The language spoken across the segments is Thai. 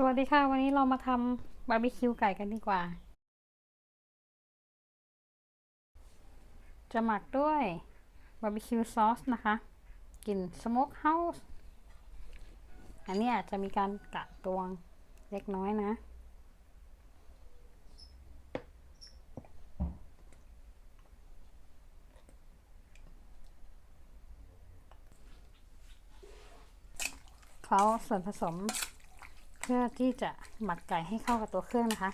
สวัสดีค่ะ วันนี้เรามาทำบาร์บีคิวไก่กันดีกว่า จะหมักด้วยบาร์บีคิวซอสนะคะกลิ่นสโมกเฮาส์อันนี้ยจจะมีการกะตวงเล็กน้อยนะ เขาส่วนผสม พื่อที่จะหมักไก่ให้เข้ากับตัวเครื่องนะคะ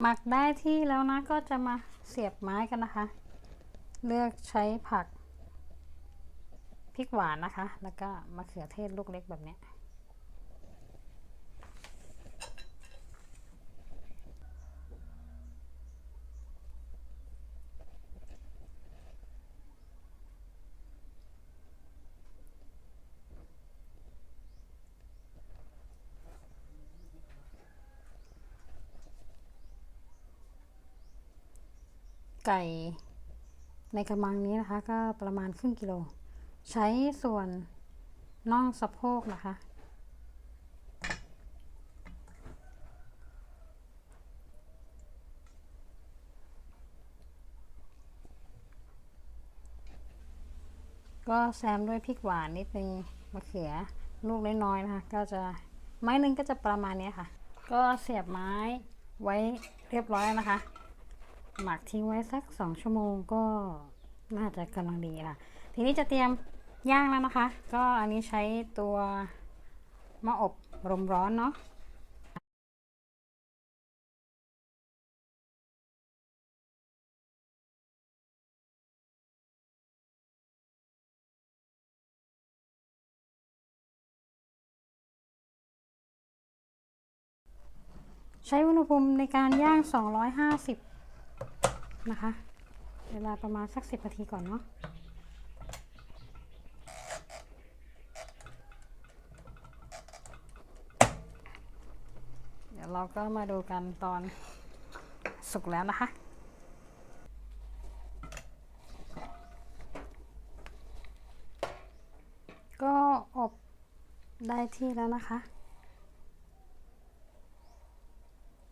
หมักได้ที่แล้วนะก็จะมาเสียบไม้กันนะคะ เลือกใช้ผักพริกหวานนะคะ แล้วก็มะเขือเทศลูกเล็กแบบนี้ ไก่ในกระมังนี้นะคะ ก็ประมาณครึ่งกิโล ใช้ส่วนน่องสะโพกนะคะ ก็แซมด้วยพริกหวานนิดนึงมะเขือลูกน้อยๆนะคะ ก็จะไม้หนึงก็จะประมาณนี้ค่ะ ก็เสียบไม้ไว้เรียบร้อยแล้วนะคะ หมักทิ้งไว้สักสองชั่วโมงก็น่าจะกำลังดีค่ะ ทีนี้จะเตรียมย่างแล้วนะคะ ก็อันนี้ใช้ตัวหม้ออบลมร้อนเนาะใช้อุณหภูมิในการย่าง 250 นะคะ เวลาประมาณสัก10นาทีก่อนเนาะเดี๋ยวเราก็มาดูกันตอนสุกแล้วนะคะ ก็อบได้ที่แล้วนะคะ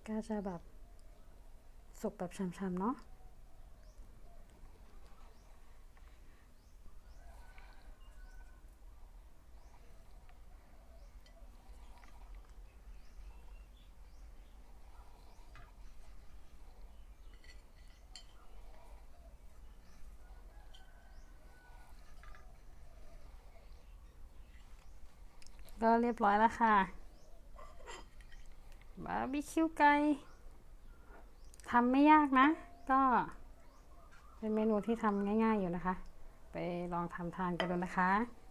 ก็จะแบบสุกแบบช้ำๆเนาะ ก็เรียบร้อยแล้วค่ะบาร์บีคิวไก่ทำไม่ยากนะ ก็เป็นเมนูที่ทำง่าย ๆอยู่นะคะ ไปลองทำทานกันดูนะคะ